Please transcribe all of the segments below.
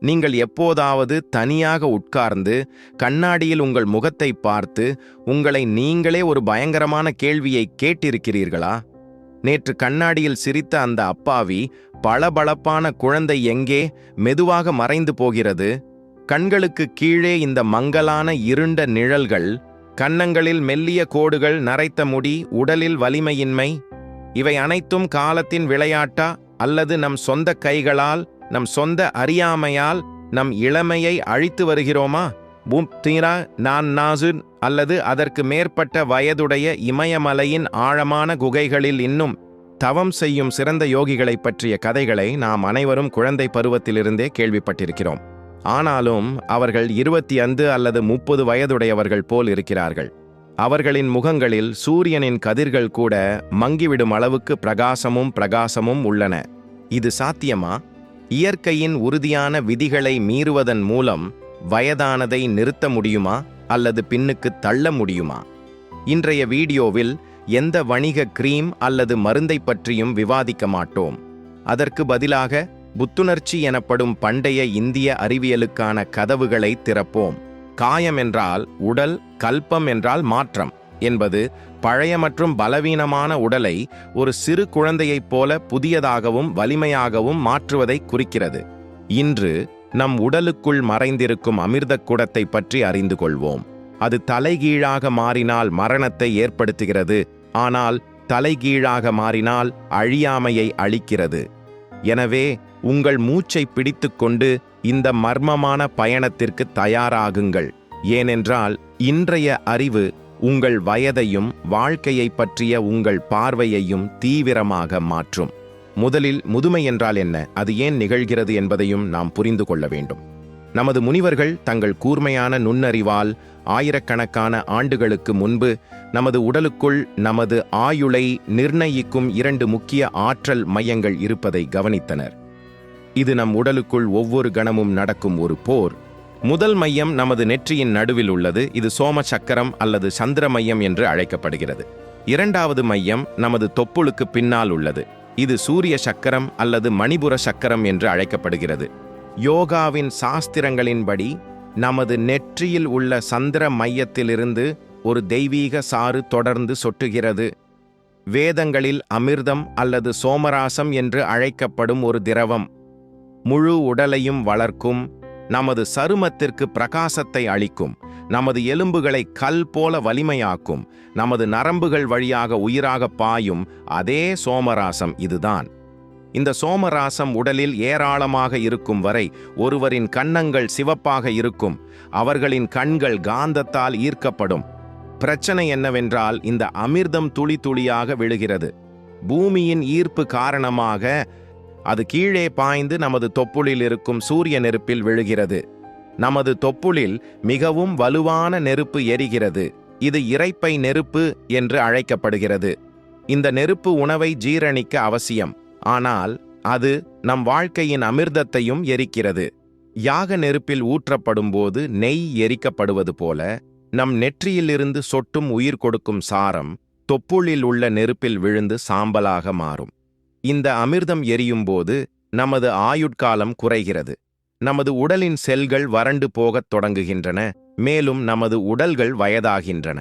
நீங்கள் எப்போதாவது தனியாக உட்கார்ந்து கண்ணாடியில் உங்கள் முகத்தை பார்த்து உங்களை நீங்களே ஒரு பயங்கரமான கேள்வியை கேட்டிருக்கிறீர்களா? நேற்று கண்ணாடியில் சிரித்த அந்த அப்பாவி பளபளப்பான குழந்தை எங்கே? மெதுவாக மறைந்து போகிறது. கண்களுக்கு கீழே இந்த மங்கலான இருண்ட நிழல்கள் கன்னங்களில் மெல்லிய கோடுகள் நரைத்த முடி உடலில் வலிமையின்மை இவை அனைத்தும் காலத்தின் விளையாட்டா அல்லது நம் சொந்த கைகளால் நம் சொந்த அறியாமையால் நம் இளமையை அழித்து வருகிறோமா? பும்தீரா நான் நாசுர் அல்லது அதற்கு மேற்பட்ட வயதுடைய இமயமலையின் ஆழமான குகைகளில் இன்னும் தவம் செய்யும் சிறந்த யோகிகளைப் பற்றிய கதைகளை நாம் அனைவரும் குழந்தை பருவத்திலிருந்தே கேள்விப்பட்டிருக்கிறோம். ஆனாலும் அவர்கள் இருபத்தி ஐந்து அல்லது முப்பது வயதுடையவர்கள் போல் இருக்கிறார்கள். அவர்களின் முகங்களில் சூரியனின் கதிர்கள் கூட மங்கிவிடும் அளவுக்கு பிரகாசமும் பிரகாசமும் உள்ளன. இது சாத்தியமா? இயற்கையின் உறுதியான விதிகளை மீறுவதன் மூலம் வயதானதை நிறுத்த முடியுமா அல்லது பின்னுக்கு தள்ள முடியுமா? இன்றைய வீடியோவில் எந்த வணிக கிரீம் அல்லது மருந்தை பற்றியும் விவாதிக்க மாட்டோம். அதற்கு பதிலாக புத்துணர்ச்சி எனப்படும் பண்டைய இந்திய அறிவியலுக்கான கதவுகளை திறப்போம். காயம் என்றால் உடல் கல்பம் என்றால் மாற்றம் என்பது பழைய மற்றும் பலவீனமான உடலை ஒரு சிறு குழந்தையைப் போல புதியதாகவும் வலிமையாகவும் மாற்றுவதை குறிக்கிறது. இன்று நம் உடலுக்குள் மறைந்திருக்கும் அமிர்த குடத்தை பற்றி அறிந்து கொள்வோம். அது தலைகீழாக மாறினால் மரணத்தை ஏற்படுத்துகிறது ஆனால் தலைகீழாக மாறினால் அழியாமையை அளிக்கிறது எனவே உங்கள் மூச்சை பிடித்துக்கொண்டு இந்த மர்மமான பயணத்திற்கு தயாராகுங்கள். ஏனென்றால் இன்றைய அறிவு உங்கள் வயதையும் வாழ்க்கையைப் பற்றிய உங்கள் பார்வையையும் தீவிரமாக மாற்றும். முதலில் முதுமை என்றால் என்ன? அது ஏன் நிகழ்கிறது என்பதையும் நாம் புரிந்து கொள்ள வேண்டும். நமது முனிவர்கள் தங்கள் கூர்மையான நுண்ணறிவால் ஆயிரக்கணக்கான ஆண்டுகளுக்கு முன்பு நமது உடலுக்குள் நமது ஆயுளை நிர்ணயிக்கும் இரண்டு முக்கிய ஆற்றல் மையங்கள் இருப்பதை கவனித்தனர். இது நம் உடலுக்குள் ஒவ்வொரு கணமும் நடக்கும் ஒரு போர். முதல் மையம் நமது நெற்றியின் நடுவில் உள்ளது. இது சோம சக்கரம் அல்லது சந்திர மையம் என்று அழைக்கப்படுகிறது. இரண்டாவது மையம் நமது தொப்புளுக்கு பின்னால் உள்ளது. இது சூரிய சக்கரம் அல்லது மணிபுர சக்கரம் என்று அழைக்கப்படுகிறது. யோகாவின் சாஸ்திரங்களின்படி நமது நெற்றியில் உள்ள சந்திர மையத்திலிருந்து ஒரு தெய்வீக சாறு தொடர்ந்து சொட்டுகிறது. வேதங்களில் அமிர்தம் அல்லது சோமராசம் என்று அழைக்கப்படும் ஒரு திரவம். முழு உடலையும் வளர்க்கும் நமது சருமத்திற்கு பிரகாசத்தை அளிக்கும். நமது எலும்புகளை கல் போல வலிமையாக்கும். நமது நரம்புகள் வழியாக உயிராக பாயும் அதே சோமராசம் இதுதான். இந்த சோமராசம் உடலில் ஏராளமாக இருக்கும் வரை ஒருவரின் கன்னங்கள் சிவப்பாக இருக்கும். அவர்களின் கண்கள் காந்தத்தால் ஈர்க்கப்படும். பிரச்சனை என்னவென்றால் இந்த அமிர்தம் துளி துளியாக விழுகிறது. பூமியின் ஈர்ப்பு காரணமாக அது கீழே பாய்ந்து நமது தொப்புளில் இருக்கும் சூரிய நெருப்பில் விழுகிறது. நமது தொப்புளில் மிகவும் வலுவான நெருப்பு எரிகிறது. இது இரைப்பை நெருப்பு என்று அழைக்கப்படுகிறது. இந்த நெருப்பு உணவை ஜீரணிக்க அவசியம். ஆனால் அது நம் வாழ்க்கையின் அமிர்தத்தையும் எரிக்கிறது. யாக நெருப்பில் ஊற்றப்படும்போது நெய் எரிக்கப்படுவது போல நம் நெற்றியிலிருந்து சொட்டும் உயிர் கொடுக்கும் சாரம் தொப்புளில் உள்ள நெருப்பில் விழுந்து சாம்பலாக மாறும். இந்த அமிர்தம் எரியும்போது நமது ஆயுட்காலம் குறைகிறது. நமது உடலின் செல்கள் வறண்டு போகத் தொடங்குகின்றன மேலும் நமது உடல்கள் வயதாகின்றன.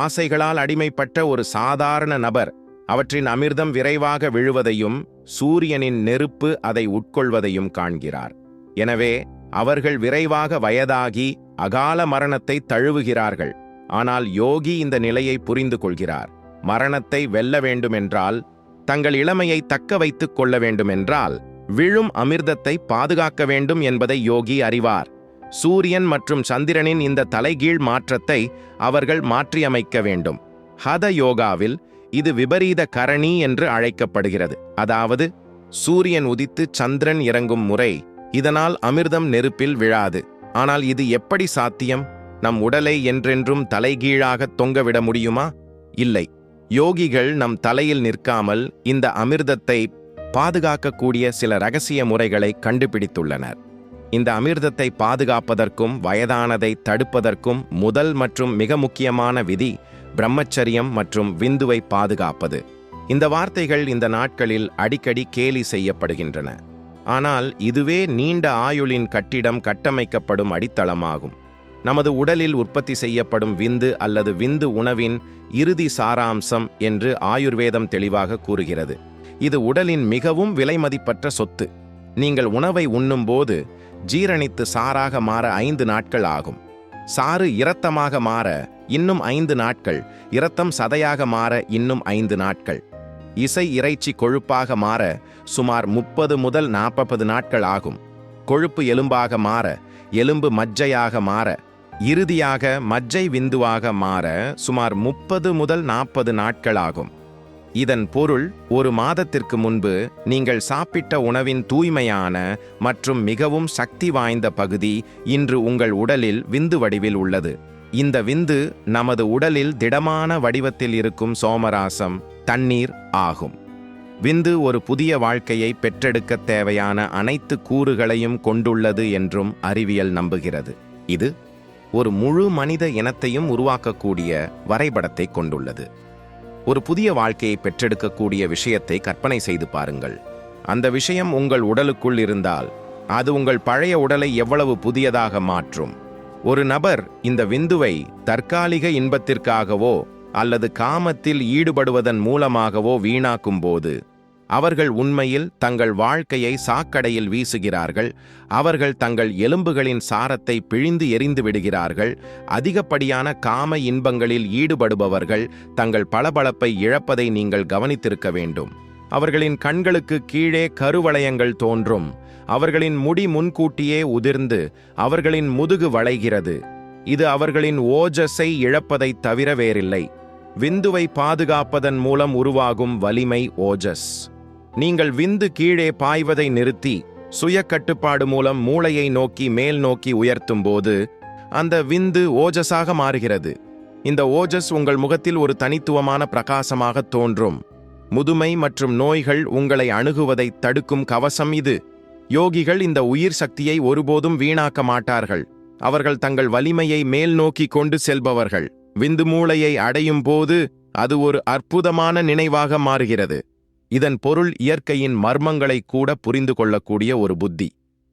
ஆசைகளால் அடிமைப்பட்ட ஒரு சாதாரண நபர் அவற்றின் அமிர்தம் விரைவாக விழுவதையும் சூரியனின் நெருப்பு அதை உட்கொள்வதையும் காண்கிறார். எனவே அவர்கள் விரைவாக வயதாகி அகால மரணத்தை தழுவுகிறார்கள். ஆனால் யோகி இந்த நிலையை புரிந்து கொள்கிறார். மரணத்தை வெல்ல வேண்டுமென்றால் தங்கள் இளமையை தக்க வைத்துக் கொள்ள வேண்டுமென்றால் விழும் அமிர்தத்தை பாதுகாக்க வேண்டும் என்பதை யோகி அறிவார். சூரியன் மற்றும் சந்திரனின் இந்த தலைகீழ் மாற்றத்தை அவர்கள் மாற்றியமைக்க வேண்டும். ஹத யோகாவில் இது விபரீத கரணி என்று அழைக்கப்படுகிறது. அதாவது சூரியன் உதித்து சந்திரன் இறங்கும் முறை இதனால் அமிர்தம் நெருப்பில் விழாது. ஆனால் இது எப்படி சாத்தியம்? நம் உடலை என்றென்றும் தலைகீழாக தொங்கவிட முடியுமா? இல்லை. யோகிகள் நம் தலையில் நிற்காமல் இந்த அமிர்தத்தை பாதுகாக்கக்கூடிய சில ரகசிய முறைகளை கண்டுபிடித்துள்ளனர். இந்த அமிர்தத்தை பாதுகாப்பதற்கும் வயதானதை தடுப்பதற்கும் முதல் மற்றும் மிக முக்கியமான விதி பிரம்மச்சரியம் மற்றும் விந்துவை பாதுகாப்பது. இந்த வார்த்தைகள் இந்த நாட்களில் அடிக்கடி கேலி செய்யப்படுகின்றன. ஆனால் இதுவே நீண்ட ஆயுளின் கட்டிடம் கட்டமைக்கப்படும் அடித்தளமாகும். நமது உடலில் உற்பத்தி செய்யப்படும் விந்து அல்லது விந்து உணவின் இறுதி சாராம்சம் என்று ஆயுர்வேதம் தெளிவாக கூறுகிறது. இது உடலின் மிகவும் விலைமதிப்பற்ற சொத்து. நீங்கள் உணவை உண்ணும்போது ஜீரணித்து சாராக மாற ஐந்து நாட்கள் ஆகும். சாறு இரத்தமாக மாற இன்னும் ஐந்து நாட்கள் இரத்தம் சதையாக மாற இன்னும் ஐந்து நாட்கள். இசை இறைச்சி கொழுப்பாக மாற சுமார் முப்பது முதல் நாற்பது நாட்கள் ஆகும். கொழுப்பு எலும்பாக மாற எலும்பு மஜ்ஜையாக மாற இறுதியாக மஜ்ஜை விந்துவாக மாற சுமார் முப்பது முதல் நாற்பது நாட்களாகும். இதன் பொருள் ஒரு மாதத்திற்கு முன்பு நீங்கள் சாப்பிட்ட உணவின் தூய்மையான மற்றும் மிகவும் சக்தி வாய்ந்த பகுதி இன்று உங்கள் உடலில் விந்து வடிவில் உள்ளது. இந்த விந்து நமது உடலில் திடமான வடிவத்தில் இருக்கும் சோமராசம் தண்ணீர் ஆகும். விந்து ஒரு புதிய வாழ்க்கையை பெற்றெடுக்க தேவையான அனைத்து கூறுகளையும் கொண்டுள்ளது என்றும் அறிவியல் நம்புகிறது. இது ஒரு முழு மனித இனத்தையும் உருவாக்கக்கூடிய வரைபடத்தை கொண்டுள்ளது. ஒரு புதிய வாழ்க்கையை பெற்றெடுக்கக்கூடிய விஷயத்தை கற்பனை செய்து பாருங்கள். அந்த விஷயம் உங்கள் உடலுக்குள் இருந்தால் அது உங்கள் பழைய உடலை எவ்வளவு புதியதாக மாற்றும். ஒரு நபர் இந்த விந்துவை தற்காலிக இன்பத்திற்காகவோ அல்லது காமத்தில் ஈடுபடுவதன் மூலமாகவோ வீணாக்கும் போது அவர்கள் உண்மையில் தங்கள் வாழ்க்கையை சாக்கடையில் வீசுகிறார்கள். அவர்கள் தங்கள் எலும்புகளின் சாரத்தை பிழிந்து எறிந்து விடுகிறார்கள். அதிகப்படியான காம இன்பங்களில் ஈடுபடுபவர்கள் தங்கள் பளபளப்பை இழப்பதை நீங்கள் கவனித்திருக்க வேண்டும். அவர்களின் கண்களுக்கு கீழே கருவளையங்கள் தோன்றும். அவர்களின் முடி முன்கூட்டியே உதிர்ந்து அவர்களின் முதுகு வளைகிறது. இது அவர்களின் ஓஜஸை இழப்பதைத் தவிர வேறில்லை. விந்துவை பாதுகாப்பதன் மூலம் உருவாகும் வலிமை ஓஜஸ். நீங்கள் விந்து கீழே பாய்வதை நிறுத்தி சுய கட்டுப்பாடு மூலம் மூளையை நோக்கி மேல் நோக்கி உயர்த்தும் போது அந்த விந்து ஓஜஸாக மாறுகிறது. இந்த ஓஜஸ் உங்கள் முகத்தில் ஒரு தனித்துவமான பிரகாசமாக தோன்றும். முதுமை மற்றும் நோய்கள் உங்களை அணுகுவதை தடுக்கும் கவசம் இது. யோகிகள் இந்த உயிர் சக்தியை ஒருபோதும் வீணாக்க மாட்டார்கள். அவர்கள் தங்கள் வலிமையை மேல் நோக்கி கொண்டு செல்பவர்கள். விந்து மூளையை அடையும் போது அது ஒரு அற்புதமான நினைவாக மாறுகிறது. இதன் பொருள் இயற்கையின் மர்மங்களை கூட புரிந்து கொள்ளக்கூடிய ஒரு புத்தி.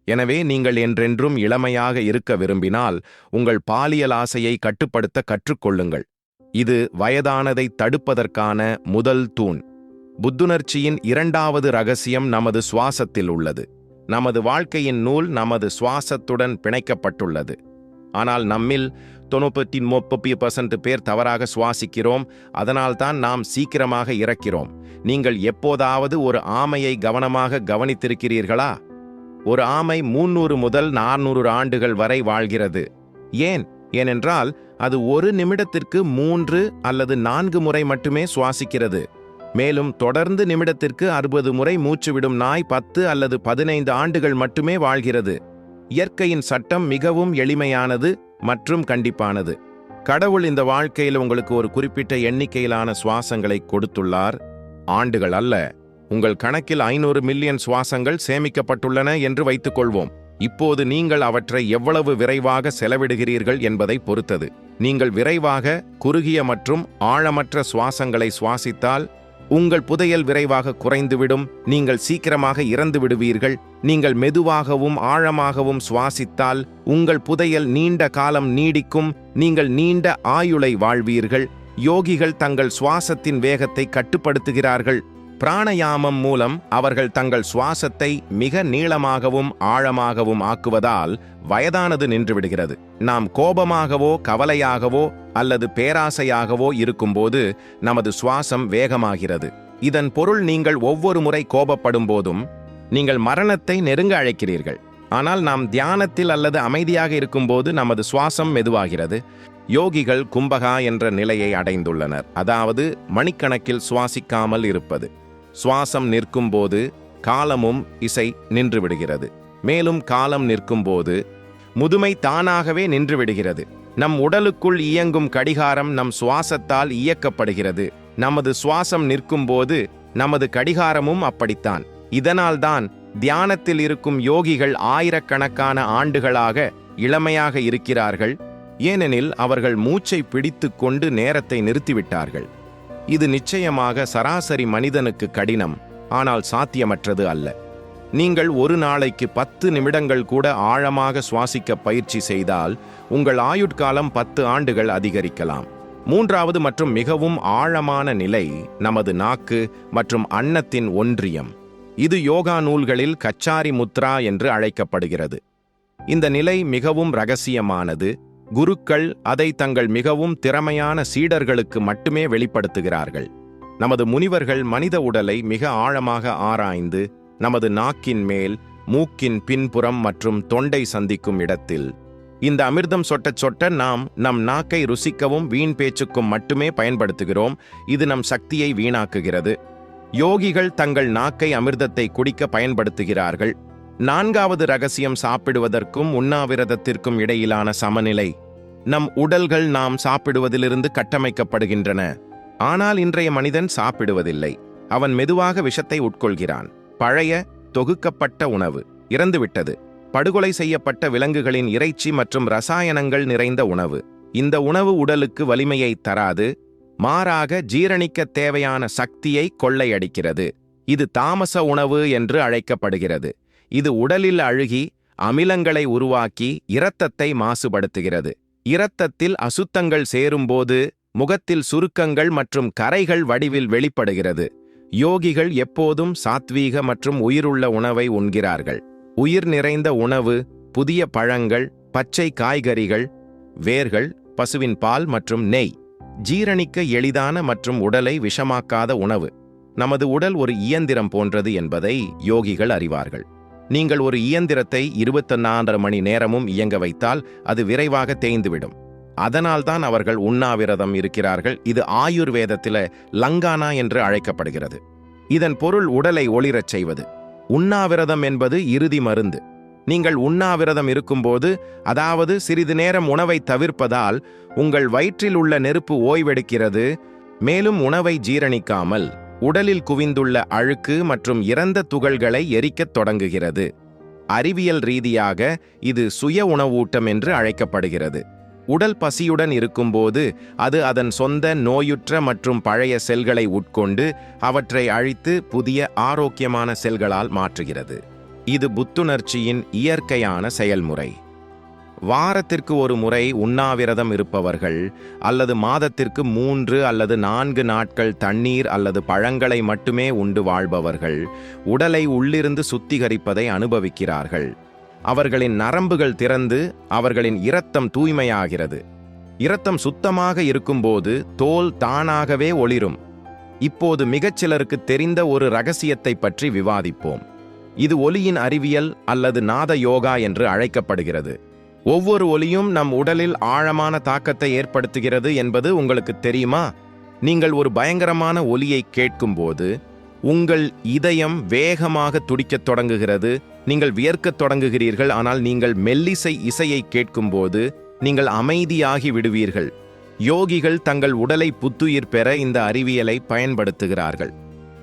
எனவே நீங்கள் என்றென்றும் இளமையாக இருக்க விரும்பினால் உங்கள் பாலியல் ஆசையை கட்டுப்படுத்த கற்றுக்கொள்ளுங்கள் இது வயதானதை தடுப்பதற்கான முதல் தூண். புத்துணர்ச்சியின் இரண்டாவது ரகசியம் நமது சுவாசத்தில் உள்ளது. நமது வாழ்க்கையின் நூல் நமது சுவாசத்துடன் பிணைக்கப்பட்டுள்ளது. ஆனால் நம்மில் தொண்ணூற்றி முப்பது பர்சன்ட் பேர் தவறாக சுவாசிக்கிறோம். அதனால்தான் நாம் சீக்கிரமாக இறக்கிறோம். நீங்கள் எப்போதாவது ஒரு ஆமையை கவனமாக கவனித்திருக்கிறீர்களா? ஒரு ஆமை முன்னூறு முதல் நானூறு ஆண்டுகள் வரை வாழ்கிறது. ஏன்? ஏனென்றால் அது ஒரு நிமிடத்திற்கு மூன்று அல்லது நான்கு முறை மட்டுமே சுவாசிக்கிறது. மேலும் தொடர்ந்து நிமிடத்திற்கு அறுபது முறை மூச்சுவிடும் நாய் பத்து அல்லது பதினைந்து ஆண்டுகள் மட்டுமே வாழ்கிறது. இயற்கையின் சட்டம் மிகவும் எளிமையானது. மற்றும் கண்டிப்பானது. கடவுள் இந்த வாழ்க்கையில் உங்களுக்கு ஒரு குறிப்பிட்ட எண்ணிக்கையிலான சுவாசங்களை கொடுத்துள்ளார். ஆண்டுகள் அல்ல உங்கள் கணக்கில் ஐநூறு மில்லியன் சுவாசங்கள் சேமிக்கப்பட்டுள்ளன என்று வைத்துக்கொள்வோம். இப்போது நீங்கள் அவற்றை எவ்வளவு விரைவாக செலவிடுகிறீர்கள் என்பதை பொறுத்தது. நீங்கள் விரைவாக குறுகிய மற்றும் ஆழமற்ற சுவாசங்களை சுவாசித்தால் உங்கள் புதையல் விரைவாக குறைந்துவிடும். நீங்கள் சீக்கிரமாக இறந்து விடுவீர்கள் நீங்கள் மெதுவாகவும் ஆழமாகவும் சுவாசித்தால் உங்கள் புதையல் நீண்ட காலம் நீடிக்கும். நீங்கள் நீண்ட ஆயுளை வாழ்வீர்கள். யோகிகள் தங்கள் சுவாசத்தின் வேகத்தை கட்டுப்படுத்துகிறார்கள். பிராணயாமம் மூலம் அவர்கள் தங்கள் சுவாசத்தை மிக நீளமாகவும் ஆழமாகவும் ஆக்குவதால் வயதானது நின்றுவிடுகிறது. நாம் கோபமாகவோ கவலையாகவோ அல்லது பேராசையாகவோ இருக்கும்போது நமது சுவாசம் வேகமாகிறது. இதன் பொருள் நீங்கள் ஒவ்வொரு முறை கோபப்படும் போதும் நீங்கள் மரணத்தை நெருங்க அழைக்கிறீர்கள். ஆனால் நாம் தியானத்தில் அல்லது அமைதியாக இருக்கும்போது நமது சுவாசம் மெதுவாகிறது. யோகிகள் கும்பகா என்ற நிலையை அடைந்துள்ளனர். அதாவது மணிக்கணக்கில் சுவாசிக்காமல் இருப்பது. சுவாசம் நிற்கும்போது காலமும் இசை நின்றுவிடுகிறது. மேலும் காலம் நிற்கும்போது முதுமை தானாகவே நின்றுவிடுகிறது. நம் உடலுக்குள் இயங்கும் கடிகாரம் நம் சுவாசத்தால் இயக்கப்படுகிறது. நமது சுவாசம் நிற்கும்போது நமது கடிகாரமும் அப்படித்தான். இதனால்தான் தியானத்தில் இருக்கும் யோகிகள் ஆயிரக்கணக்கான ஆண்டுகளாக இளமையாக இருக்கிறார்கள். ஏனெனில் அவர்கள் மூச்சை பிடித்து கொண்டு நேரத்தை நிறுத்திவிட்டார்கள். இது நிச்சயமாக சராசரி மனிதனுக்கு கடினம் ஆனால் சாத்தியமற்றது அல்ல. நீங்கள் ஒரு நாளைக்கு பத்து நிமிடங்கள் கூட ஆழமாக சுவாசிக்க பயிற்சி செய்தால் உங்கள் ஆயுட்காலம் பத்து ஆண்டுகள் அதிகரிக்கலாம். மூன்றாவது மற்றும் மிகவும் ஆழமான நிலை நமது நாக்கு மற்றும் அன்னத்தின் ஒன்றியம். இது யோகா நூல்களில் கச்சாரி முத்ரா என்று அழைக்கப்படுகிறது. இந்த நிலை மிகவும் ரகசியமானது குருக்கள் அதை தங்கள் மிகவும் திறமையான சீடர்களுக்கு மட்டுமே வெளிப்படுத்துகிறார்கள். நமது முனிவர்கள் மனித உடலை மிக ஆழமாக ஆராய்ந்து நமது நாக்கின் மேல் மூக்கின் பின்புறம் மற்றும் தொண்டை சந்திக்கும் இடத்தில். இந்த அமிர்தம் சொட்டச் சொட்ட நாம் நம் நாக்கை ருசிக்கவும் வீண் பேச்சுக்கும் மட்டுமே பயன்படுத்துகிறோம். இது நம் சக்தியை வீணாக்குகிறது. யோகிகள் தங்கள் நாக்கை அமிர்தத்தை குடிக்க பயன்படுத்துகிறார்கள். நான்காவது ரகசியம் சாப்பிடுவதற்கும் உண்ணாவிரதத்திற்கும் இடையிலான சமநிலை. நம் உடல்கள் நாம் சாப்பிடுவதிலிருந்து கட்டமைக்கப்படுகின்றன. ஆனால் இன்றைய மனிதன் சாப்பிடுவதில்லை. அவன் மெதுவாக விஷத்தை உட்கொள்கிறான். பழைய தொகுக்கப்பட்ட உணவு இறந்துவிட்டது. படுகொலை செய்யப்பட்ட விலங்குகளின் இறைச்சி மற்றும் ரசாயனங்கள் நிறைந்த உணவு. இந்த உணவு உடலுக்கு வலிமையை தராது. மாறாக ஜீரணிக்க தேவையான சக்தியை கொள்ளையடிக்கிறது. இது தாமச உணவு என்று அழைக்கப்படுகிறது. இது உடலில் அழுகி அமிலங்களை உருவாக்கி இரத்தத்தை மாசுபடுத்துகிறது. இரத்தத்தில் அசுத்தங்கள் சேரும்போது முகத்தில் சுருக்கங்கள் மற்றும் கரைகள் வடிவில் வெளிப்படுகிறது. யோகிகள் எப்போதும் சாத்வீக மற்றும் உயிருள்ள உணவை உண்கிறார்கள். உயிர் நிறைந்த உணவு புதிய பழங்கள் பச்சை காய்கறிகள் வேர்கள் பசுவின் பால் மற்றும் நெய். ஜீரணிக்க எளிதான மற்றும் உடலை விஷமாக்காத உணவு. நமது உடல் ஒரு இயந்திரம் போன்றது என்பதை யோகிகள் அறிவார்கள். நீங்கள் ஒரு இயந்திரத்தை இருபத்தொன்னாண்டரை மணி நேரமும் இயங்க வைத்தால் அது விரைவாக தேய்ந்துவிடும். அதனால்தான் அவர்கள் உண்ணாவிரதம் இருக்கிறார்கள். இது ஆயுர்வேதத்தில் லங்கானா என்று அழைக்கப்படுகிறது. இதன் பொருள் உடலை ஒளிரச் செய்வது. உண்ணாவிரதம் என்பது இறுதி மருந்து. நீங்கள் உண்ணாவிரதம் இருக்கும்போது அதாவது சிறிது நேரம் உணவை தவிர்ப்பதால் உங்கள் வயிற்றில் உள்ள நெருப்பு ஓய்வெடுக்கிறது மேலும் உணவை ஜீரணிக்காமல். உடலில் குவிந்துள்ள அழுக்கு மற்றும் இறந்த துகள்களை எரிக்கத் தொடங்குகிறது. அறிவியல் ரீதியாக இது சுய உணவூட்டம் என்று அழைக்கப்படுகிறது. உடல் பசியுடன் இருக்கும்போது அது அதன் சொந்த நோயுற்ற மற்றும் பழைய செல்களை உட்கொண்டு அவற்றை அழித்து புதிய ஆரோக்கியமான செல்களால் மாற்றுகிறது. இது புத்துணர்ச்சியின் இயற்கையான செயல்முறை. வாரத்திற்கு ஒரு முறை உண்ணாவிரதம் இருப்பவர்கள் அல்லது மாதத்திற்கு மூன்று அல்லது நான்கு நாட்கள் தண்ணீர் அல்லது பழங்களை மட்டுமே உண்டு வாழ்பவர்கள் உடலை உள்ளிருந்து சுத்திகரிப்பதை அனுபவிக்கிறார்கள். அவர்களின் நரம்புகள் திறந்து அவர்களின் இரத்தம் தூய்மையாகிறது. இரத்தம் சுத்தமாக இருக்கும்போது தோல் தானாகவே ஒளிரும். இப்போது மிகச்சிலருக்கு தெரிந்த ஒரு ரகசியத்தை பற்றி விவாதிப்போம். இது ஒலியின் அறிவியல் அல்லது நாத யோகா என்று அழைக்கப்படுகிறது. ஒவ்வொரு ஒலியும் நம் உடலில் ஆழமான தாக்கத்தை ஏற்படுத்துகிறது என்பது உங்களுக்கு தெரியுமா? நீங்கள் ஒரு பயங்கரமான ஒலியை கேட்கும்போது உங்கள் இதயம் வேகமாக துடிக்கத் தொடங்குகிறது. நீங்கள் வியர்க்கத் தொடங்குகிறீர்கள் ஆனால் நீங்கள் மெல்லிசை இசையை கேட்கும்போது நீங்கள் அமைதியாகி விடுவீர்கள். யோகிகள் தங்கள் உடலை புத்துயிர் பெற இந்த அறிவியலை பயன்படுத்துகிறார்கள்.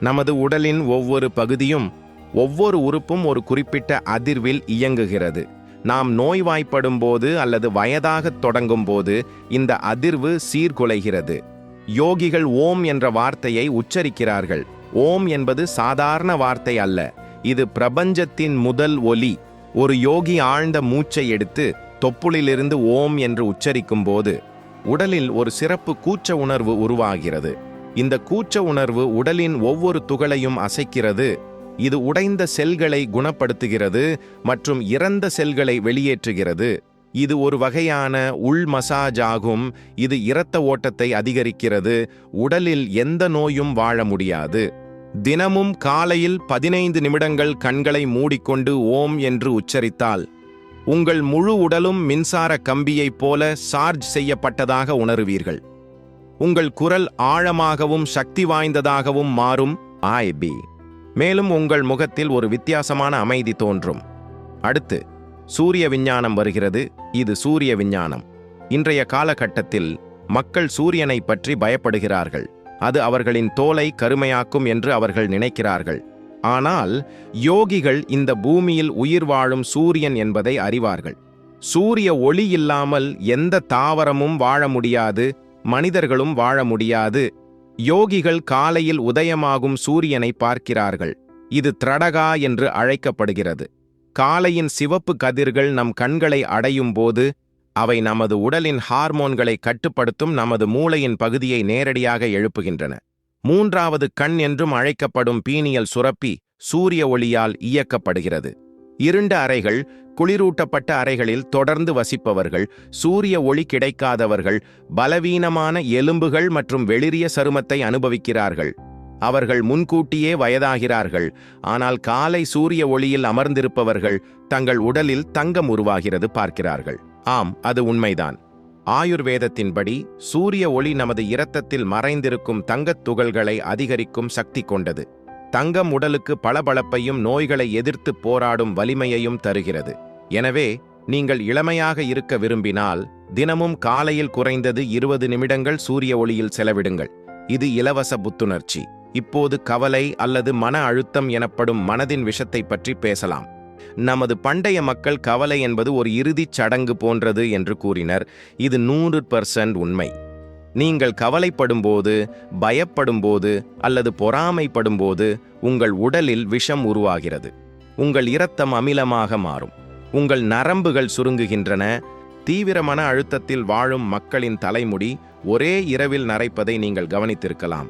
நமது உடலின் ஒவ்வொரு பகுதியும் ஒவ்வொரு உறுப்பும் ஒரு குறிப்பிட்ட அதிர்வில் இயங்குகிறது. நாம் நோய்வாய்ப்படும் போது அல்லது வயதாகத் தொடங்கும் போது இந்த அதிர்வு சீர்குலைகிறது. யோகிகள் ஓம் என்ற வார்த்தையை உச்சரிக்கிறார்கள். ஓம் என்பது சாதாரண வார்த்தை அல்ல. இது பிரபஞ்சத்தின் முதல் ஒலி. ஒரு யோகி ஆழ்ந்த மூச்சை எடுத்து தொப்புளிலிருந்து ஓம் என்று உச்சரிக்கும் போது உடலில் ஒரு சிறப்பு கூச்ச உணர்வு உருவாகிறது. இந்த கூச்ச உணர்வு உடலின் ஒவ்வொரு துகளையும் அசைக்கிறது. இது உடைந்த செல்களை குணப்படுத்துகிறது மற்றும் இறந்த செல்களை வெளியேற்றுகிறது. இது ஒரு வகையான உள் மசாஜ் ஆகும் இது இரத்த ஓட்டத்தை அதிகரிக்கிறது. உடலில் எந்த நோயும் வாழ முடியாது. தினமும் காலையில் பதினைந்து நிமிடங்கள் கண்களை மூடிக்கொண்டு ஓம் என்று உச்சரித்தால் உங்கள் முழு உடலும் மின்சார கம்பியைப் போல சார்ஜ் செய்யப்பட்டதாக உணருவீர்கள். உங்கள் குரல் ஆழமாகவும் சக்தி வாய்ந்ததாகவும் மாறும். ஐபி மேலும் உங்கள் முகத்தில் ஒரு வித்தியாசமான அமைதி தோன்றும். அடுத்து சூரிய விஞ்ஞானம் வருகிறது. இது சூரிய விஞ்ஞானம். இன்றைய காலகட்டத்தில் மக்கள் சூரியனை பற்றி பயப்படுகிறார்கள். அது அவர்களின் தோலை கருமையாக்கும் என்று அவர்கள் நினைக்கிறார்கள். ஆனால் யோகிகள் இந்த பூமியில் உயிர் வாழும் சூரியன் என்பதை அறிவார்கள். சூரிய ஒளி இல்லாமல் எந்த தாவரமும் வாழ முடியாது மனிதர்களும் வாழ முடியாது யோகிகள் காலையில் உதயமாகும் சூரியனை பார்க்கிறார்கள். இது த்ரடகா என்று அழைக்கப்படுகிறது. காலையின் சிவப்பு கதிர்கள் நம் கண்களை அடையும் போது அவை நமது உடலின் ஹார்மோன்களை கட்டுப்படுத்தும் நமது மூளையின் பகுதியை நேரடியாக எழுப்புகின்றன. மூன்றாவது கண் என்றும் அழைக்கப்படும் பீனியல் சுரப்பி சூரிய ஒளியால் இயக்கப்படுகிறது. இருண்ட அறைகள் குளிரூட்டப்பட்ட அறைகளில் தொடர்ந்து வசிப்பவர்கள் சூரிய ஒளி கிடைக்காதவர்கள் பலவீனமான எலும்புகள் மற்றும் வெளிரிய சருமத்தை அனுபவிக்கிறார்கள். அவர்கள் முன்கூட்டியே வயதாகிறார்கள். ஆனால் காலை சூரிய ஒளியில் அமர்ந்திருப்பவர்கள் தங்கள் உடலில் தங்கம் உருவாகிறது பார்க்கிறார்கள். ஆம் அது உண்மைதான். ஆயுர்வேதத்தின்படி சூரிய ஒளி நமது இரத்தத்தில் மறைந்திருக்கும் தங்கத் துகள்களை அதிகரிக்கும் சக்தி கொண்டது. தங்கம் உடலுக்கு பளபளப்பையும் நோய்களை எதிர்த்து போராடும் வலிமையையும் தருகிறது. எனவே நீங்கள் இளமையாக இருக்க விரும்பினால் தினமும் காலையில் குறைந்தது இருபது நிமிடங்கள் சூரிய ஒளியில் செலவிடுங்கள். இது இலவச புத்துணர்ச்சி. இப்போது கவலை அல்லது மன அழுத்தம் எனப்படும் மனதின் விஷத்தை பற்றி பேசலாம். நமது பண்டைய மக்கள் கவலை என்பது ஒரு இறுதிச் சடங்கு போன்றது என்று கூறினர். இது நூறு பர்சன்ட் உண்மை. நீங்கள் கவலைப்படும்போது பயப்படும்போது அல்லது பொறாமைப்படும்போது உங்கள் உடலில் விஷம் உருவாகிறது. உங்கள் இரத்தம் அமிலமாக மாறும். உங்கள் நரம்புகள் சுருங்குகின்றன. தீவிர மன அழுத்தத்தில் வாழும் மக்களின் தலைமுடி ஒரே இரவில் நரைப்பதை நீங்கள் கவனித்திருக்கலாம்.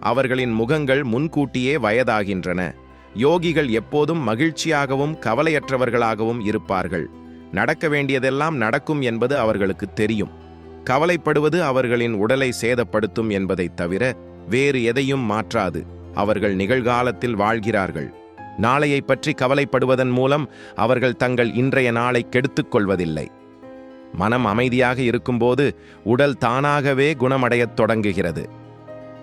அவர்களின் முகங்கள் முன்கூட்டியே வயதாகின்றன. யோகிகள் எப்போதும் மகிழ்ச்சியாகவும் கவலையற்றவர்களாகவும் இருப்பார்கள். நடக்க வேண்டியதெல்லாம் நடக்கும் என்பது அவர்களுக்கு தெரியும். கவலைப்படுவது அவர்களின் உடலை சேதப்படுத்தும் என்பதைத் தவிர வேறு எதையும் மாற்றாது. அவர்கள் நிகழ்காலத்தில் வாழ்கிறார்கள். நாளையை பற்றி கவலைப்படுவதன் மூலம் அவர்கள் தங்கள் இன்றைய நாளை கெடுத்துக் கொள்வதில்லை. மனம் அமைதியாக இருக்கும்போது உடல் தானாகவே குணமடையத் தொடங்குகிறது.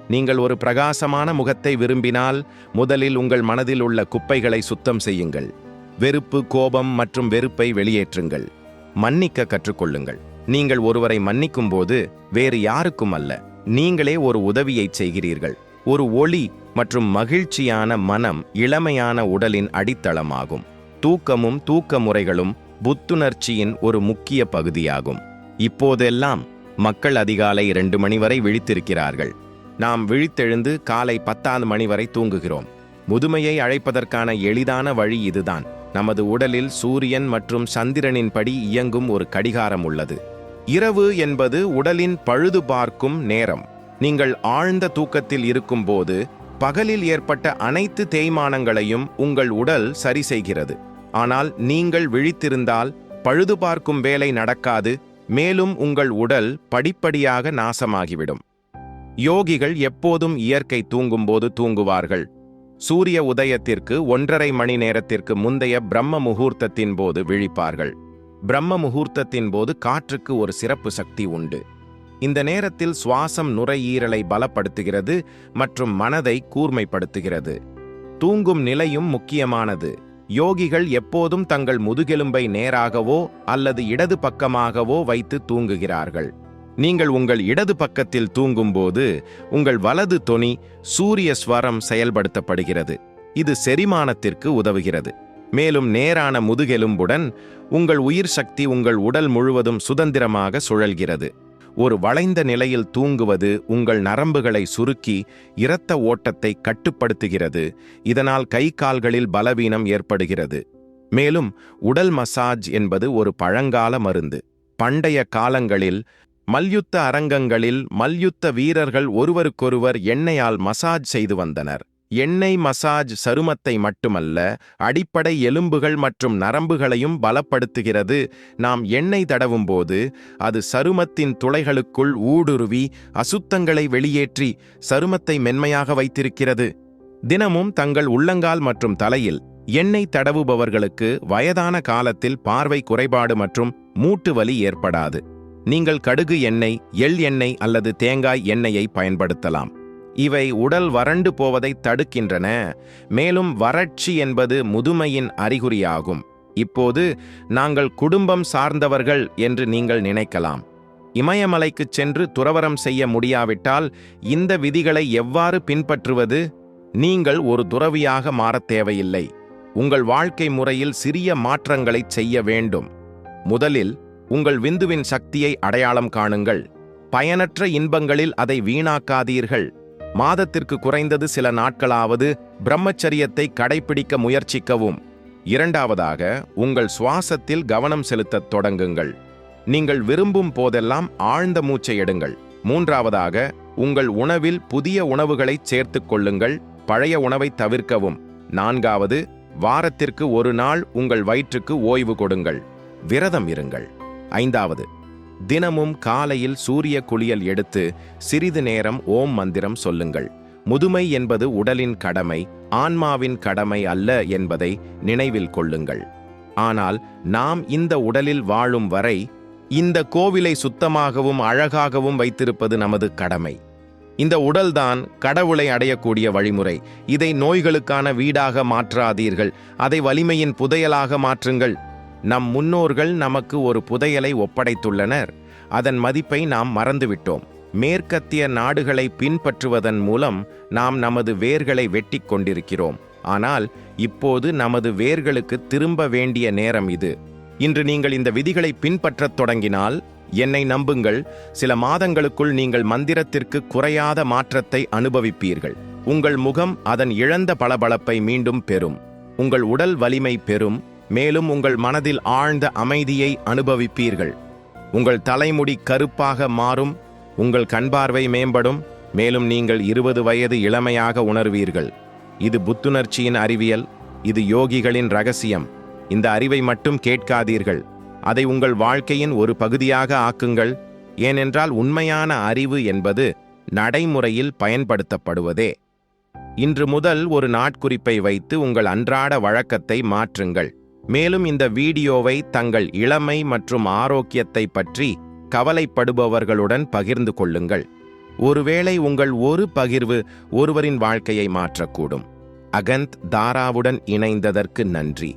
நீங்கள் ஒரு பிரகாசமான முகத்தை விரும்பினால் முதலில் உங்கள் மனதில் உள்ள குப்பைகளை சுத்தம் செய்யுங்கள். வெறுப்பு கோபம் மற்றும் வெறுப்பை வெளியேற்றுங்கள். மன்னிக்க கற்றுக்கொள்ளுங்கள். நீங்கள் ஒருவரை மன்னிக்கும் போது வேறு யாருக்கும் அல்ல. நீங்களே ஒரு உதவியைச் செய்கிறீர்கள். ஒரு ஒளி மற்றும் மகிழ்ச்சியான மனம் இளமையான உடலின் அடித்தளமாகும். தூக்கமும் தூக்க முறைகளும் புத்துணர்ச்சியின் ஒரு முக்கிய பகுதியாகும். இப்போதெல்லாம் மக்கள் அதிகாலை இரண்டு மணி வரை விழித்திருக்கிறார்கள். நாம் விழித்தெழுந்து காலை பத்தாவது மணி வரை தூங்குகிறோம். முதுமையை அழைப்பதற்கான எளிதான வழி இதுதான். நமது உடலில் சூரியன் மற்றும் சந்திரனின் படி இயங்கும் ஒரு கடிகாரம் உள்ளது. இரவு என்பது உடலின் பழுது பார்க்கும் நேரம். நீங்கள் ஆழ்ந்த தூக்கத்தில் இருக்கும்போது பகலில் ஏற்பட்ட அனைத்து தேய்மானங்களையும் உங்கள் உடல் சரி செய்கிறது. ஆனால் நீங்கள் விழித்திருந்தால் பழுது பார்க்கும் வேலை நடக்காது மேலும் உங்கள் உடல் படிப்படியாக நாசமாகிவிடும். யோகிகள் எப்போதும் இயற்கை தூங்கும்போது தூங்குவார்கள். சூரிய உதயத்திற்கு ஒன்றரை மணி நேரத்திற்கு முந்தைய பிரம்ம முகூர்த்தத்தின் போது விழிப்பார்கள். பிரம்ம முகூர்த்தத்தின் போது காற்றுக்கு ஒரு சிறப்பு சக்தி உண்டு. இந்த நேரத்தில் சுவாசம் நுரையீரலை பலப்படுத்துகிறது மற்றும் மனதை கூர்மைப்படுத்துகிறது. தூங்கும் நிலையும் முக்கியமானது. யோகிகள் எப்போதும் தங்கள் முதுகெலும்பை நேராகவோ அல்லது இடது பக்கமாகவோ வைத்து தூங்குகிறார்கள். நீங்கள் உங்கள் இடது பக்கத்தில் தூங்கும்போது உங்கள் வலது தொனி சூரிய ஸ்வரம் செயல்படுத்தப்படுகிறது. இது செரிமானத்திற்கு உதவுகிறது. மேலும் நேரான முதுகெலும்புடன் உங்கள் உயிர் சக்தி உங்கள் உடல் முழுவதும் சுதந்திரமாக சுழல்கிறது. ஒரு வளைந்த நிலையில் தூங்குவது உங்கள் நரம்புகளை சுருக்கி இரத்த ஓட்டத்தை கட்டுப்படுத்துகிறது. இதனால் கை கால்களில் பலவீனம் ஏற்படுகிறது. மேலும் உடல் மசாஜ் என்பது ஒரு பழங்கால மருந்து. பண்டைய காலங்களில் மல்யுத்த அரங்கங்களில் மல்யுத்த வீரர்கள் ஒருவருக்கொருவர் எண்ணெயால் மசாஜ் செய்து வந்தனர். எண்ணெய் மசாஜ் சருமத்தை மட்டுமல்ல அடிப்படை எலும்புகள் மற்றும் நரம்புகளையும் பலப்படுத்துகிறது. நாம் எண்ணெய் தடவும் போது அது சருமத்தின் துளைகளுக்குள் ஊடுருவி அசுத்தங்களை வெளியேற்றி சருமத்தை மென்மையாக வைத்திருக்கிறது. தினமும் தங்கள் உள்ளங்கால் மற்றும் தலையில் எண்ணெய் தடவுபவர்களுக்கு வயதான காலத்தில் பார்வை குறைபாடு மற்றும் மூட்டு வலி ஏற்படாது. நீங்கள் கடுகு எண்ணெய் எள் எண்ணெய் அல்லது தேங்காய் எண்ணெயை பயன்படுத்தலாம். இவை உடல் வறண்டு போவதை தடுக்கின்றன. மேலும் வறட்சி என்பது முதுமையின் அறிகுறியாகும். இப்போது நாங்கள் குடும்பம் சார்ந்தவர்கள் என்று நீங்கள் நினைக்கலாம். இமயமலைக்குச் சென்று துறவரம் செய்ய முடியாவிட்டால் இந்த விதிகளை எவ்வாறு பின்பற்றுவது? நீங்கள் ஒரு துறவியாக மாறத் தேவையில்லை. உங்கள் வாழ்க்கை முறையில் சிறிய மாற்றங்களை செய்ய வேண்டும். முதலில் உங்கள் விந்துவின் சக்தியை அடையாளம் காணுங்கள். பயனற்ற இன்பங்களில் அதை வீணாக்காதீர்கள். மாதத்திற்கு குறைந்தது சில நாட்களாவது பிரம்மச்சரியத்தை கடைபிடிக்க முயற்சிக்கவும். இரண்டாவதாக உங்கள் சுவாசத்தில் கவனம் செலுத்தத் தொடங்குங்கள். நீங்கள் விரும்பும் போதெல்லாம் ஆழ்ந்த மூச்சை எடுங்கள். மூன்றாவதாக உங்கள் உணவில் புதிய உணவுகளைச் சேர்த்துக் கொள்ளுங்கள். பழைய உணவை தவிர்க்கவும். நான்காவது வாரத்திற்கு ஒரு நாள் உங்கள் வயிற்றுக்கு ஓய்வு கொடுங்கள். விரதம் இருங்கள். ஐந்தாவது தினமும் காலையில் சூரிய குளியல் எடுத்து சிறிது நேரம் ஓம் மந்திரம் சொல்லுங்கள். முதுமை என்பது உடலின் கடமை ஆன்மாவின் கடமை அல்ல என்பதை நினைவில் கொள்ளுங்கள். ஆனால் நாம் இந்த உடலில் வாழும் வரை இந்த கோவிலை சுத்தமாகவும் அழகாகவும் வைத்திருப்பது நமது கடமை. இந்த உடல்தான் கடவுளை அடையக்கூடிய வழிமுறை. இதை நோய்களுக்கான வீடாக மாற்றாதீர்கள். அதை வலிமையின் புதையலாக மாற்றுங்கள். நம் முன்னோர்கள் நமக்கு ஒரு புதையலை ஒப்படைத்துள்ளனர். அதன் மதிப்பை நாம் மறந்துவிட்டோம். மேற்கத்திய நாடுகளை பின்பற்றுவதன் மூலம் நாம் நமது வேர்களை வெட்டிக் கொண்டிருக்கிறோம். ஆனால் இப்போது நமது வேர்களுக்கு திரும்ப வேண்டிய நேரம் இது. இன்று நீங்கள் இந்த விதிகளை பின்பற்றத் தொடங்கினால் என்னை நம்புங்கள் சில மாதங்களுக்குள் நீங்கள் மந்திரத்திற்கு குறையாத மாற்றத்தை அனுபவிப்பீர்கள். உங்கள் முகம் அதன் இழந்த பளபளப்பை மீண்டும் பெறும். உங்கள் உடல் வலிமை பெறும். மேலும் உங்கள் மனதில் ஆழ்ந்த அமைதியை அனுபவிப்பீர்கள். உங்கள் தலைமுடி கருப்பாக மாறும் உங்கள் கண்பார்வை மேம்படும் மேலும் நீங்கள் இருபது வயது இளமையாக உணர்வீர்கள். இது புத்துணர்ச்சியின் அறிவியல் இது யோகிகளின் ரகசியம். இந்த அறிவை மட்டும் கேட்காதீர்கள். அதை உங்கள் வாழ்க்கையின் ஒரு பகுதியாக ஆக்குங்கள். ஏனென்றால் உண்மையான அறிவு என்பது நடைமுறையில் பயன்படுத்தப்படுவதே. இன்று முதல் ஒரு நாட்குறிப்பை வைத்து உங்கள் அன்றாட வழக்கத்தை மாற்றுங்கள். மேலும் இந்த வீடியோவை தங்கள் இளமை மற்றும் ஆரோக்கியத்தை பற்றி கவலைப்படுபவர்களுடன் பகிர்ந்து கொள்ளுங்கள். ஒருவேளை உங்கள் ஒரு பகிர்வு ஒருவரின் வாழ்க்கையை மாற்றக்கூடும். அகந்த் தாராவுடன் இணைந்ததற்கு நன்றி.